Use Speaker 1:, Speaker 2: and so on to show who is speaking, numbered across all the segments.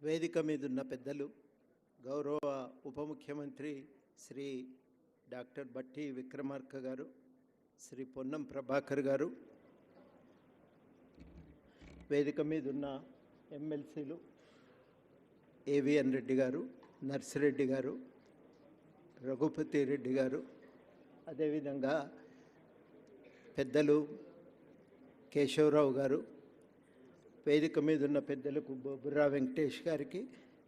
Speaker 1: వేదిక మీద ఉన్న పెద్దలు గౌరవ ఉప ముఖ్యమంత్రి శ్రీ డాక్టర్ బట్టి విక్రమార్క గారు శ్రీ పొన్నం ప్రభాకర్ గారు వేదిక మీద ఉన్న ఎమ్మెల్సీలు ఏవిఎన్ రెడ్డి గారు నర్సిరెడ్డి గారు రఘుపతి రెడ్డి గారు అదేవిధంగా పెద్దలు కేశవరావు గారు వేదిక మీద ఉన్న పెద్దలకు బొబ్బుర్రా వెంకటేష్ గారికి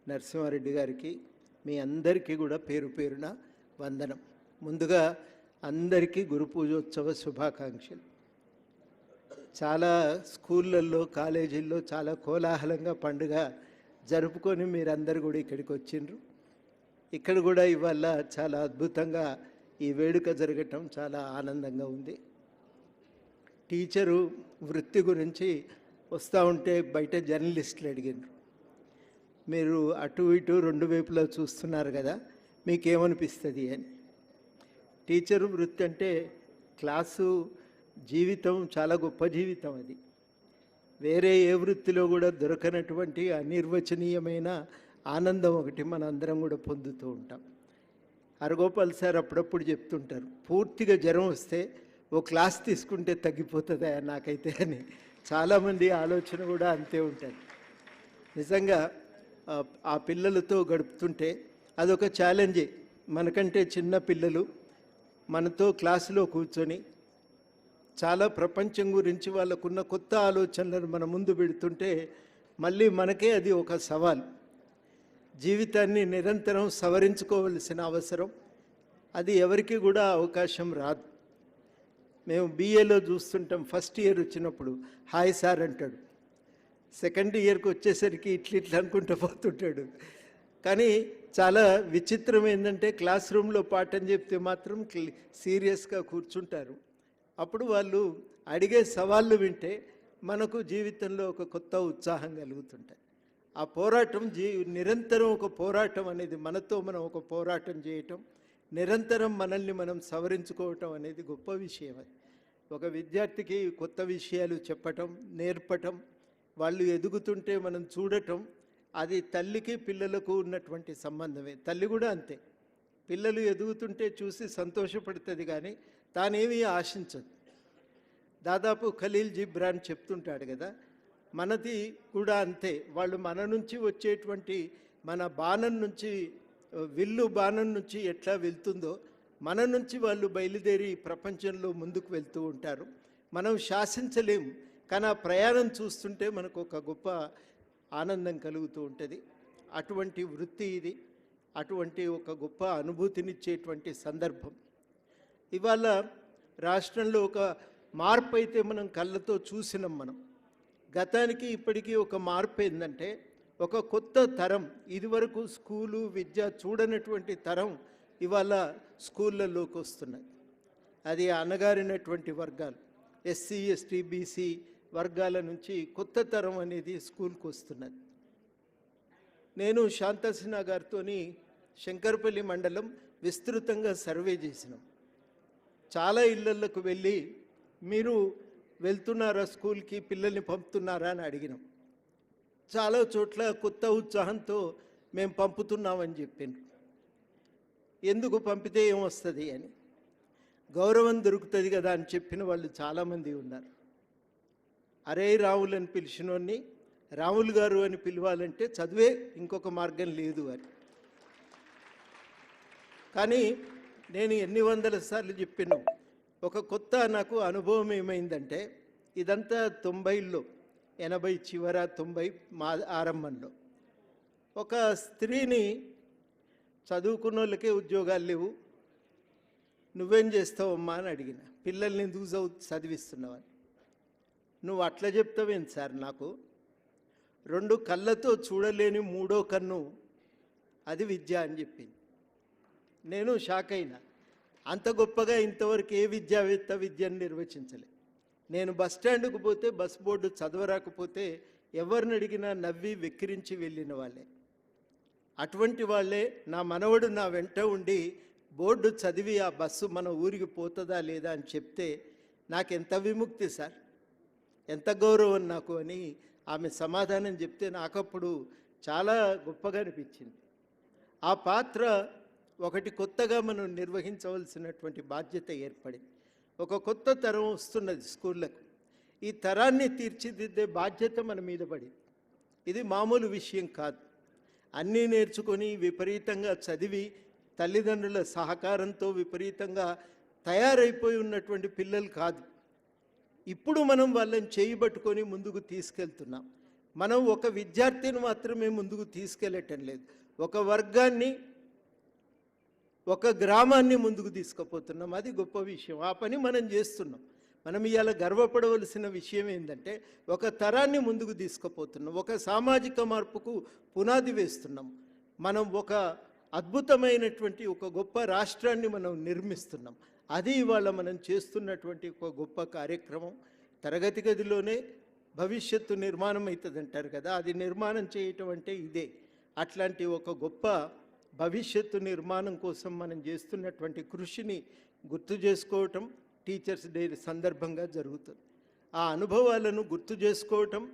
Speaker 1: నరసింహారెడ్డి గారికి మీ అందరికీ కూడా పేరు పేరున వందనం. ముందుగా అందరికీ గురు పూజోత్సవ శుభాకాంక్షలు. చాలా స్కూళ్ళల్లో కాలేజీల్లో చాలా కోలాహలంగా పండుగ జరుపుకొని మీరందరూ కూడా ఇక్కడికి వచ్చిండ్రు. ఇక్కడ కూడా ఇవాళ చాలా అద్భుతంగా ఈ వేడుక జరగటం చాలా ఆనందంగా ఉంది. టీచరు వృత్తి గురించి వస్తూ ఉంటే బయట జర్నలిస్టులు అడిగారు. మీరు అటు ఇటు రెండు వైపులా చూస్తున్నారు కదా మీకేమనిపిస్తుంది అని. టీచర్ వృత్తి అంటే క్లాసు జీవితం చాలా గొప్ప జీవితం అది. వేరే ఏ వృత్తిలో కూడా దొరకనటువంటి అనిర్వచనీయమైన ఆనందం ఒకటి మన అందరం కూడా పొందుతూ ఉంటాం. హరగోపాల్ సార్ అప్పుడప్పుడు చెప్తుంటారు పూర్తిగా జ్వరం వస్తే ఓ క్లాస్ తీసుకుంటే తగ్గిపోతుందా నాకైతే అని. చాలామంది ఆలోచన కూడా అంతే ఉంటుంది. నిజంగా ఆ, పిల్లలతో గడుపుతుంటే అదొక ఛాలెంజే మనకంటే చిన్న పిల్లలు మనతో క్లాసులో కూర్చొని చాలా ప్రపంచం గురించి వాళ్ళకున్న కొత్త ఆలోచనలను మన ముందు పెడుతుంటే మళ్ళీ మనకే అది ఒక సవాల్. జీవితాన్ని నిరంతరం సవరించుకోవలసిన అవసరం. అది ఎవరికి కూడా అవకాశం రాదు. మేము బీఏలో చూస్తుంటాం. ఫస్ట్ ఇయర్ వచ్చినప్పుడు హాయ్ సార్ అంటాడు. సెకండ్ ఇయర్కి వచ్చేసరికి ఇట్లా ఇట్లా అనుకుంటూ పోతుంటాడు. కానీ చాలా విచిత్రం ఏంటంటే క్లాస్ రూమ్లో పాఠం చెప్తే మాత్రం సీరియస్గా కూర్చుంటారు. అప్పుడు వాళ్ళు అడిగే సవాళ్ళు వింటే మనకు జీవితంలో ఒక కొత్త ఉత్సాహం కలుగుతుంటాయి. ఆ పోరాటం జీ నిరంతరం ఒక పోరాటం అనేది మనతో మనం ఒక పోరాటం చేయటం నిరంతరం మనల్ని మనం సవరించుకోవటం అనేది గొప్ప విషయం అది. ఒక విద్యార్థికి కొత్త విషయాలు చెప్పటం నేర్పటం వాళ్ళు ఎదుగుతుంటే మనం చూడటం అది తల్లికి పిల్లలకు ఉన్నటువంటి సంబంధమే. తల్లి కూడా అంతే. పిల్లలు ఎదుగుతుంటే చూసి సంతోషపడుతుంది కానీ తానేమీ ఆశించదు. దాదాపు ఖలీల్ జిబ్రాన్ చెప్తుంటాడు కదా మనది కూడా అంతే. వాళ్ళు మన నుంచి వచ్చేటువంటి మన బాణం నుంచి విల్లు బాణం నుంచి ఎట్లా వెళ్తుందో మన నుంచి వాళ్ళు బయలుదేరి ప్రపంచంలో ముందుకు వెళ్తూ ఉంటారు. మనం శాసించలేము కానీ ఆ ప్రయాణం చూస్తుంటే మనకు ఒక గొప్ప ఆనందం కలుగుతూ ఉంటుంది. అటువంటి వృత్తి ఇది. అటువంటి ఒక గొప్ప అనుభూతినిచ్చేటువంటి సందర్భం. ఇవాళ రాష్ట్రంలో ఒక మార్పు అయితే మనం కళ్ళతో చూసినాం మనం. గతానికి ఇప్పటికీ ఒక మార్పు ఏంటంటే ఒక కొత్త తరం ఇదివరకు స్కూలు విద్య చూడనటువంటి తరం ఇవాళ స్కూళ్ళలోకి వస్తున్నాయి. అది అనగారినటువంటి వర్గాలు. ఎస్సీ ఎస్టీ బీసీ వర్గాల నుంచి కొత్త తరం అనేది స్కూల్కి వస్తున్నది. నేను శాంతసిన్హా గారితో శంకరపల్లి మండలం విస్తృతంగా సర్వే చేసినాం. చాలా ఇళ్ళకు వెళ్ళి మీరు వెళ్తున్నారా స్కూల్కి పిల్లల్ని పంపుతున్నారా అని అడిగినాం. చాలా చోట్ల కొత్త ఉత్సాహంతో మేము పంపుతున్నామని చెప్పిండ్రు. ఎందుకు పంపితే ఏమొస్తుంది అని. గౌరవం దొరుకుతుంది కదా అని చెప్పిన వాళ్ళు చాలామంది ఉన్నారు. అరే రావులు అని పిలిచినోడిని రాములు గారు అని పిలవాలంటే చదివే ఇంకొక మార్గం లేదు అని. కానీ నేను ఎన్ని వందల సార్లు చెప్పాను ఒక కొత్త నాకు అనుభవం ఏమైందంటే ఇదంతా తొంభైలో ఎనభై చివర తొంభై మా ఆరంభంలో. ఒక స్త్రీని చదువుకున్న వాళ్ళకే ఉద్యోగాలు లేవు. నువ్వేం చేస్తావమ్మా అని అడిగిన. పిల్లల్ని ఎందుకు చదువు చదివిస్తున్నావని. నువ్వు అట్లా చెప్తావేంటి సార్ నాకు? రెండు కళ్ళతో చూడలేని మూడో కన్ను అది విద్య అని చెప్పింది. నేను షాక్ అయినా. అంత గొప్పగా ఇంతవరకు ఏ విద్యావేత్త విద్యను నిర్వచించలే. నేను బస్ స్టాండ్కు పోతే బస్ బోర్డు చదవరాకపోతే ఎవరిని అడిగినా నవ్వి వెక్కిరించి వెళ్ళిన వాళ్ళే. అటువంటి వాళ్ళే నా మనవడు నా వెంట ఉండి బోర్డు చదివి ఆ బస్సు మన ఊరికి పోతుందా లేదా? అని చెప్తే నాకు ఎంత విముక్తి సార్? ఎంత గౌరవం నాకు? అని ఆమె సమాధానం చెప్తే నాకప్పుడు చాలా గొప్పగా అనిపించింది. ఆ పాత్ర ఒకటి కొత్తగా మనం నిర్వహించవలసినటువంటి బాధ్యత ఏర్పడింది. ఒక కొత్త తరం వస్తున్నది స్కూళ్ళకు. ఈ తరాన్ని తీర్చిదిద్దే బాధ్యత మన మీద పడింది. ఇది మామూలు విషయం కాదు. అన్నీ నేర్చుకొని విపరీతంగా చదివి తల్లిదండ్రుల సహకారంతో విపరీతంగా తయారైపోయి ఉన్నటువంటి పిల్లలు కాదు. ఇప్పుడు మనం వాళ్ళని చేయబట్టుకొని ముందుకు తీసుకెళ్తున్నాం. మనం ఒక విద్యార్థిని మాత్రమే ముందుకు తీసుకెళ్ళటం లేదు. ఒక వర్గాన్ని ఒక గ్రామాన్ని ముందుకు తీసుకుపోతున్నాం. అది గొప్ప విషయం. ఆ పని మనం చేస్తున్నాం. మనం ఇవాళ గర్వపడవలసిన విషయం ఏంటంటే ఒక తరాన్ని ముందుకు తీసుకుపోతున్నాం. ఒక సామాజిక మార్పుకు పునాది వేస్తున్నాం. మనం ఒక అద్భుతమైనటువంటి ఒక గొప్ప రాష్ట్రాన్ని మనం నిర్మిస్తున్నాం. అది ఇవాళ మనం చేస్తున్నటువంటి ఒక గొప్ప కార్యక్రమం. తరగతి గదిలోనే భవిష్యత్తు నిర్మాణం అవుతుంది అంటారు కదా అది నిర్మాణం చేయటం అంటే ఇదే. అట్లాంటి ఒక గొప్ప భవిష్యత్తు నిర్మాణం కోసం మనం చేస్తున్నటువంటి కృషిని గుర్తు చేసుకోవటం టీచర్స్ డే సందర్భంగా జరుగుతుంది. ఆ అనుభవాలను గుర్తు చేసుకోవటం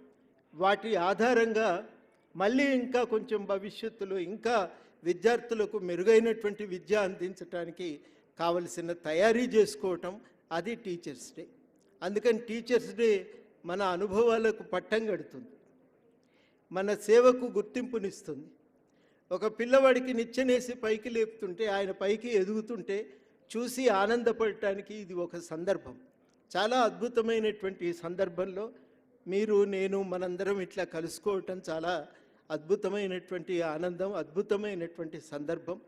Speaker 1: వాటి ఆధారంగా మళ్ళీ ఇంకా కొంచెం భవిష్యత్తులో ఇంకా విద్యార్థులకు మెరుగైనటువంటి విద్య అందించడానికి కావలసిన తయారీ చేసుకోవటం అది టీచర్స్ డే. అందుకని టీచర్స్ డే మన అనుభవాలకు పట్టం కడుతుంది. మన సేవకు గుర్తింపునిస్తుంది. ఒక పిల్లవాడికి నిచ్చెనేసి పైకి లేపుతుంటే ఆయన పైకి ఎదుగుతుంటే చూసి ఆనందపడటానికి ఇది ఒక సందర్భం. చాలా అద్భుతమైనటువంటి సందర్భంలో మీరు నేను మనందరం ఇట్లా కలుసుకోవటం చాలా అద్భుతమైనటువంటి ఆనందం అద్భుతమైనటువంటి సందర్భం.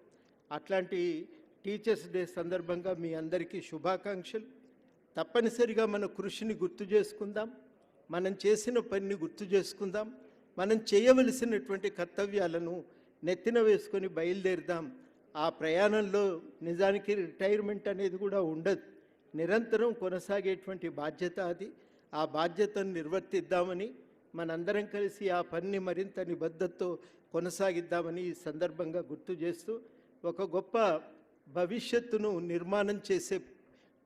Speaker 1: అట్లాంటి టీచర్స్ డే సందర్భంగా మీ అందరికీ శుభాకాంక్షలు. తప్పనిసరిగా మన కృషిని గుర్తు చేసుకుందాం. మనం చేసిన పనిని గుర్తు చేసుకుందాం. మనం చేయవలసినటువంటి కర్తవ్యాలను నెత్తిన వేసుకొని బయలుదేరుదాం. ఆ ప్రయాణంలో నిజానికి రిటైర్మెంట్ అనేది కూడా ఉండదు. నిరంతరం కొనసాగేటువంటి బాధ్యత అది. ఆ బాధ్యతను నిర్వర్తిద్దామని మనందరం కలిసి ఆ పనిని మరింత నిబద్ధతతో కొనసాగిద్దామని ఈ సందర్భంగా గుర్తు చేస్తూ ఒక గొప్ప భవిష్యత్తును నిర్మాణం చేసే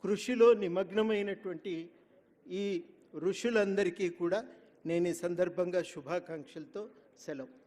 Speaker 1: కృషిలో నిమగ్నమైనటువంటి ఈ ఋషులందరికీ కూడా నేను ఈ సందర్భంగా శుభాకాంక్షలతో సెలవు.